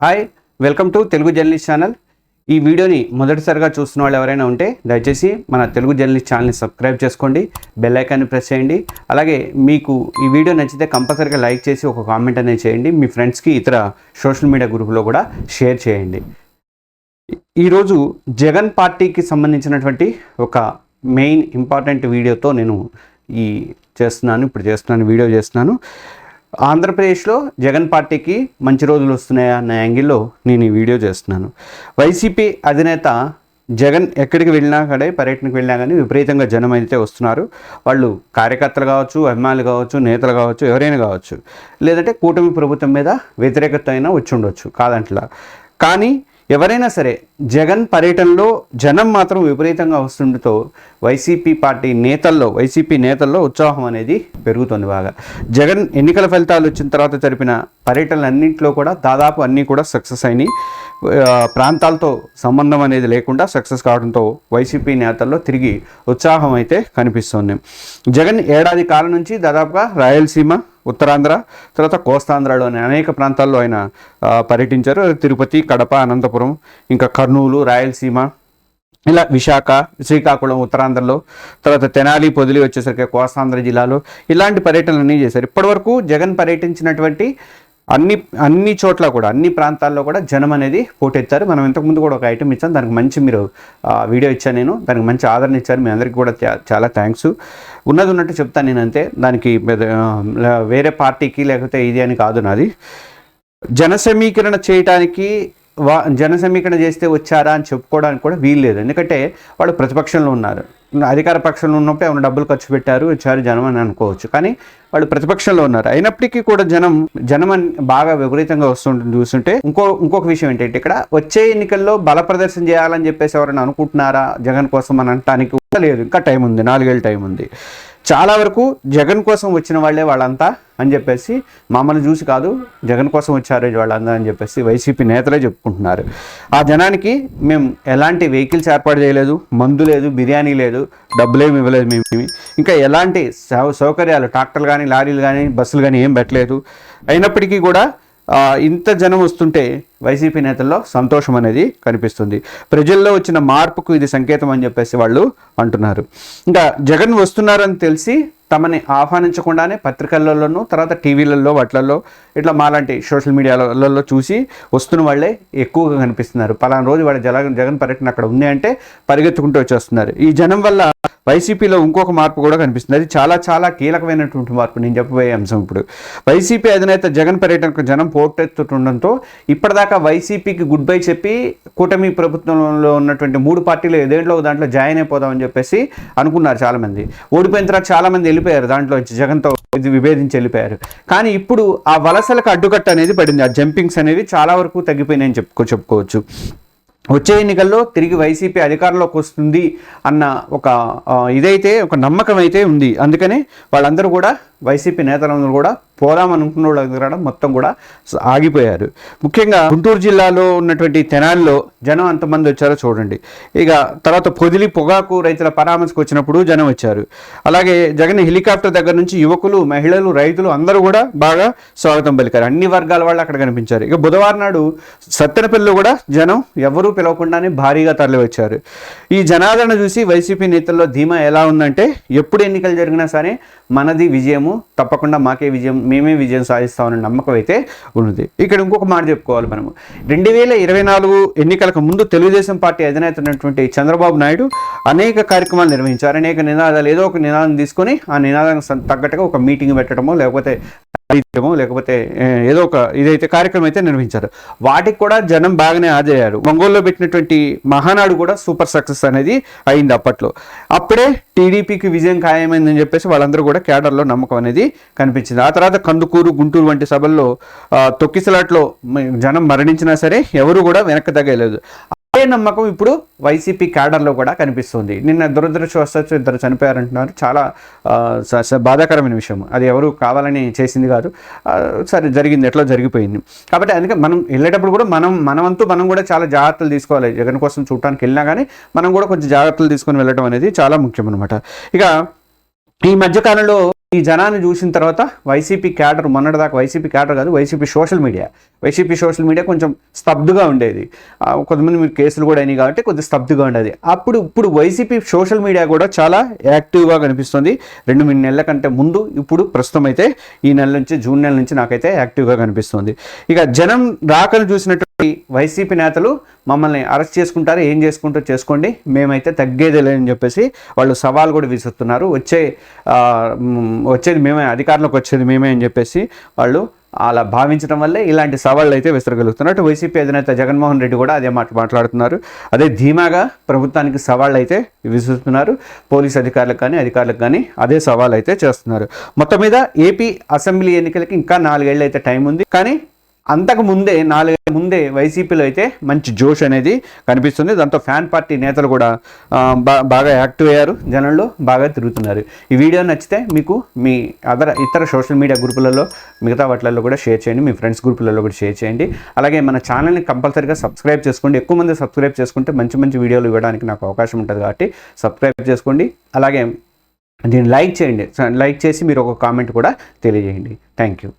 Hi welcome to Telugu journalist channel ఈ వీడియోని మొదటిసారిగా చూస్తున్న వాళ్ళు ఎవరైనా ఉంటే దయచేసి మన తెలుగు జర్నలిస్ట్ ఛానల్ని సబ్స్క్రైబ్ చేసుకోండి బెల్ ఐకాన్ని ప్రెస్ చేయండి. అలాగే మీకు ఈ వీడియో నచ్చితే కంపల్సరీగా లైక్ చేసి ఒక కామెంట్ అనేది చేయండి. మీ ఫ్రెండ్స్కి ఇతర సోషల్ మీడియా గ్రూప్లో కూడా షేర్ చేయండి. ఈరోజు జగన్ పార్టీకి సంబంధించినటువంటి ఒక మెయిన్ ఇంపార్టెంట్ వీడియోతో నేను ఈ చేస్తున్నాను ఇప్పుడు చేస్తున్నాను వీడియో చేస్తున్నాను. ఆంధ్రప్రదేశ్లో జగన్ పార్టీకి మంచి రోజులు వస్తున్నాయా అన్న యాంగిల్లో నేను ఈ వీడియో చేస్తున్నాను. వైసీపీ అధినేత జగన్ ఎక్కడికి వెళ్ళినా కానీ పర్యటనకు వెళ్ళినా కానీ విపరీతంగా జనం అయితే వస్తున్నారు. వాళ్ళు కార్యకర్తలు కావచ్చు అభిమానులు కావచ్చు నేతలు కావచ్చు ఎవరైనా కావచ్చు. లేదంటే కూటమి ప్రభుత్వం మీద వ్యతిరేకత అయినా వచ్చి ఉండొచ్చు. కాదంట్లా. కానీ ఎవరైనా సరే జగన్ పర్యటనలో జనం మాత్రం విపరీతంగా వస్తుండటంతో వైసీపీ పార్టీ నేతల్లో వైసీపీ నేతల్లో ఉత్సాహం అనేది పెరుగుతుంది బాగా. జగన్ ఎన్నికల ఫలితాలు వచ్చిన తర్వాత జరిపిన పర్యటనలన్నింటిలో కూడా దాదాపు అన్నీ కూడా సక్సెస్ అయినాయి. ప్రాంతాలతో సంబంధం అనేది లేకుండా సక్సెస్ కావడంతో వైసీపీ నేతల్లో తిరిగి ఉత్సాహం అయితే కనిపిస్తుంది. జగన్ ఏడాది కాలం నుంచి దాదాపుగా రాయలసీమ ఉత్తరాంధ్ర తర్వాత కోస్తాంధ్రలోని అనేక ప్రాంతాల్లో ఆయన పర్యటించారు. తిరుపతి కడప అనంతపురం ఇంకా కర్నూలు రాయలసీమ ఇలా విశాఖ శ్రీకాకుళం ఉత్తరాంధ్రలో తర్వాత తెనాలి పొదిలి వచ్చేసరికి కోస్తాంధ్ర జిల్లాలో ఇలాంటి పర్యటనలన్నీ చేశారు. ఇప్పటివరకు జగన్ పర్యటించినటువంటి అన్ని అన్ని చోట్ల కూడా అన్ని ప్రాంతాల్లో కూడా జనం అనేది పోటెత్తారు. మనం ఇంతకుముందు కూడా ఒక ఐటమ్ ఇచ్చాం. దానికి మంచి మీరు వీడియో ఇచ్చాను నేను. దానికి మంచి ఆదరణ ఇచ్చారు. మీ అందరికీ కూడా చాలా థ్యాంక్స్ ఉన్నది ఉన్నట్టు చెప్తాను నేను అంతే దానికి వేరే పార్టీకి లేకపోతే ఇది అని కాదు నాది. జన సమీకరణ చేయటానికి వా జన సమీకరణ చేస్తే వచ్చారా అని చెప్పుకోవడానికి కూడా వీలు లేదు ఎందుకంటే వాళ్ళు ప్రతిపక్షంలో ఉన్నారు. అధికార పక్షంలో ఉన్నప్పుడు ఏమైనా డబ్బులు ఖర్చు పెట్టారు వచ్చారు జనం అని అనుకోవచ్చు. కానీ వాళ్ళు ప్రతిపక్షంలో ఉన్నారు. అయినప్పటికీ కూడా జనం జనం బాగా విపరీతంగా వస్తుంటుంది చూస్తుంటే ఇంకో ఇంకొక విషయం ఏంటంటే ఇక్కడ వచ్చే ఎన్నికల్లో బల ప్రదర్శన చేయాలని చెప్పేసి ఎవరైనా అనుకుంటున్నారా జగన్ కోసం అని అనటానికి కూడా లేదు. ఇంకా టైం ఉంది. నాలుగేళ్ళు టైం ఉంది. చాలా వరకు జగన్ కోసం వచ్చిన వాళ్ళే వాళ్ళంతా అని చెప్పేసి మమ్మల్ని చూసి కాదు జగన్ కోసం వచ్చారు వాళ్ళందరూ అని చెప్పేసి వైసీపీ నేతలే చెప్పుకుంటున్నారు. ఆ జనానికి మేము ఎలాంటి వెహికల్స్ ఏర్పాటు చేయలేదు మందు లేదు బిర్యానీ లేదు డబ్బులేమి ఇవ్వలేదు మేము. ఇంకా ఎలాంటి సౌకర్యాలు ట్రాక్టర్లు కానీ లారీలు కానీ బస్సులు కానీ ఏం పెట్టలేదు. అయినప్పటికీ కూడా ఇంత జనం వస్తుంటే వైసీపీ నేతల్లో సంతోషం అనేది కనిపిస్తుంది. ప్రజల్లో వచ్చిన మార్పుకు ఇది సంకేతం అని చెప్పేసి వాళ్ళు అంటున్నారు. ఇంకా జగన్ వస్తున్నారని తెలిసి తమని ఆహ్వానించకుండానే పత్రికలలోనూ తర్వాత టీవీలలో వాటిలలో ఇట్లా మాలాంటి సోషల్ మీడియాలలో చూసి వస్తున్న వాళ్ళే ఎక్కువగా కనిపిస్తున్నారు. పలానా రోజు వాళ్ళ జగన్ జగన్ పర్యటన అక్కడ ఉంది అంటే పరిగెత్తుకుంటూ వచ్చేస్తున్నారు. ఈ జనం వల్ల వైసీపీలో ఇంకొక మార్పు కూడా కనిపిస్తుంది. అది చాలా చాలా కీలకమైనటువంటి మార్పు నేను చెప్పబోయే అంశం ఇప్పుడు. వైసీపీ అధినేత జగన్ పర్యటనకు జనం పోటెత్తుండడంతో ఇప్పటిదాకా వైసీపీకి గుడ్ బై చెప్పి కూటమి ప్రభుత్వంలో ఉన్నటువంటి మూడు పార్టీలు ఏదేంట్లో దాంట్లో జాయిన్ అయిపోదామని చెప్పేసి అనుకున్నారు చాలామంది. ఓడిపోయిన తర్వాత చాలామంది వెళ్ళిపోయారు దాంట్లోంచి. జగన్తో ఇది విభేదించి వెళ్ళిపోయారు. కానీ ఇప్పుడు ఆ వలసలకు అడ్డుకట్ట అనేది పడింది. ఆ జంపింగ్స్ అనేవి చాలా వరకు తగ్గిపోయినాయని చెప్పుకో చెప్పుకోవచ్చు. వచ్చే ఎన్నికల్లో తిరిగి వైసీపీ అధికారంలోకి వస్తుంది అన్న ఒక ఇదైతే ఒక నమ్మకం అయితే ఉంది. అందుకనే వాళ్ళందరూ కూడా వైసీపీ నేతలందరూ కూడా పోదాం అనుకున్న వాళ్ళ దగ్గర మొత్తం కూడా ఆగిపోయారు. ముఖ్యంగా గుంటూరు జిల్లాలో ఉన్నటువంటి తెనాలిలో జనం అంతమంది వచ్చారో చూడండి. ఇక తర్వాత పొదిలి పొగాకు రైతుల పరామర్శకు వచ్చినప్పుడు జనం వచ్చారు. అలాగే జగన్ హెలికాప్టర్ దగ్గర నుంచి యువకులు మహిళలు రైతులు అందరూ కూడా బాగా స్వాగతం పలికారు. అన్ని వర్గాల వాళ్ళు అక్కడ కనిపించారు. ఇక బుధవారం నాడు సత్తెనపల్లిలో కూడా జనం ఎవరూ పిలవకుండానే భారీగా తరలివచ్చారు. ఈ జనాదరణ చూసి వైసీపీ నేతల్లో ధీమా ఎలా ఉందంటే ఎప్పుడు ఎన్నికలు జరిగినా సరే మనది విజయము తప్పకుండా మాకే విజయం మేమే విజయం సాధిస్తామనే నమ్మకం అయితే ఉన్నది. ఇక్కడ ఇంకొక మాట చెప్పుకోవాలి మనము. రెండు వేల ఇరవై నాలుగు ఎన్నికలకు ముందు తెలుగుదేశం పార్టీ అధినేత ఉన్నటువంటి చంద్రబాబు నాయుడు అనేక కార్యక్రమాలు నిర్వహించారు. అనేక నినాదాలు ఏదో ఒక నినాదం తీసుకొని ఆ నినాదానికి తగ్గట్టుగా ఒక మీటింగ్ పెట్టడమో లేకపోతే కార్యక్రమం లేకపోతే ఏదో ఒక ఇదైతే కార్యక్రమం అయితే నిర్వహించారు. వాటికి కూడా జనం బాగానే ఆదయ్యారు ఒంగోలులో పెట్టినటువంటి మహానాడు కూడా సూపర్ సక్సెస్ అనేది అయింది అప్పట్లో. అప్పుడే టీడీపీకి విజయం ఖాయమైందని చెప్పేసి వాళ్ళందరూ కూడా కేడర్లో నమ్మకం అనేది కనిపించింది. ఆ తర్వాత కందుకూరు గుంటూరు వంటి సభల్లో తొక్కిసలాట్లో జనం మరణించినా సరే ఎవరు కూడా వెనక్కి తగ్గలేదు. అదే నమ్మకం ఇప్పుడు వైసీపీ క్యాడర్లో కూడా కనిపిస్తుంది. నిన్న దురదృష్టవశాత్తు ఇద్దరు చనిపోయారంటున్నారు. చాలా స- బాధాకరమైన విషయం. అది ఎవరు కావాలని చేసింది కాదు. సరే జరిగింది ఎట్లా జరిగిపోయింది. కాబట్టి అందుకే మనం వెళ్ళేటప్పుడు కూడా మనం మనమంతు మనం కూడా చాలా జాగ్రత్తలు తీసుకోవాలి. జగన్ కోసం చూడటానికి వెళ్ళినా కానీ మనం కూడా కొంచెం జాగ్రత్తలు తీసుకొని వెళ్ళడం అనేది చాలా ముఖ్యం అనమాట ఇక ఈ మధ్యకాలంలో ఈ జనాన్ని చూసిన తర్వాత వైసీపీ క్యాడర్ మొన్నటిదాకా వైసీపీ క్యాడర్ కాదు YCP social media. YCP social media కొంచెం స్తబ్దుగా ఉండేది. కొంతమంది మీరు కేసులు కూడా అయినాయి కాబట్టి కొద్దిగా స్తబ్దుగా ఉండేది. అప్పుడు ఇప్పుడు వైసీపీ సోషల్ మీడియా కూడా చాలా యాక్టివ్గా కనిపిస్తుంది. రెండు మూడు నెలల కంటే ముందు ఇప్పుడు ప్రస్తుతం అయితే ఈ నెల నుంచి జూన్ నెల నుంచి నాకైతే యాక్టివ్గా కనిపిస్తుంది. ఇక జనం రాకను చూసినట్టు వైసీపీ నేతలు మమ్మల్ని అరెస్ట్ చేసుకుంటారు ఏం చేసుకుంటూ చేసుకోండి. మేమైతే తగ్గేదే లేదని చెప్పేసి వాళ్ళు సవాల్ కూడా విసురుతున్నారు. వచ్చే వచ్చేది మేమే అధికారంలోకి వచ్చేది మేమే అని చెప్పేసి వాళ్ళు అలా భావించడం వల్లే ఇలాంటి సవాళ్ళు అయితే విసరగలుగుతున్నట్టు వైసీపీ అధినేత జగన్మోహన్ రెడ్డి కూడా అదే మాట మాట్లాడుతున్నారు. అదే ధీమాగా ప్రభుత్వానికి సవాళ్ళు అయితే విసురుతున్నారు. పోలీస్ అధికారులకు కానీ అధికారులకు కానీ అదే సవాల్ అయితే చేస్తున్నారు. మొత్తం మీద ఏపీ అసెంబ్లీ ఎన్నికలకి ఇంకా నాలుగేళ్ళు అయితే టైం ఉంది. కానీ అంతకు ముందే నాలుగేళ్ళ ముందే వైసీపీలో అయితే మంచి జోష్ అనేది కనిపిస్తుంది. దాంతో ఫ్యాన్ పార్టీ నేతలు కూడా బాగా యాక్టివ్ అయ్యారు. జనంలో బాగా తిరుగుతున్నారు. ఈ వీడియో నచ్చితే మీకు మీ అదర్ ఇతర సోషల్ మీడియా గ్రూపులలో మిగతా వాటిలలో కూడా షేర్ చేయండి. మీ ఫ్రెండ్స్ గ్రూపులలో కూడా షేర్ చేయండి. అలాగే మన ఛానల్ని కంపల్సరీగా సబ్స్క్రైబ్ చేసుకోండి ఎక్కువ మంది సబ్స్క్రైబ్ చేసుకుంటే మంచి మంచి వీడియోలు ఇవ్వడానికి నాకు అవకాశం ఉంటుంది కాబట్టి సబ్స్క్రైబ్ చేసుకోండి. అలాగే దీన్ని లైక్ చేయండి. లైక్ చేసి మీరు ఒక కామెంట్ కూడా తెలియజేయండి. Thank you.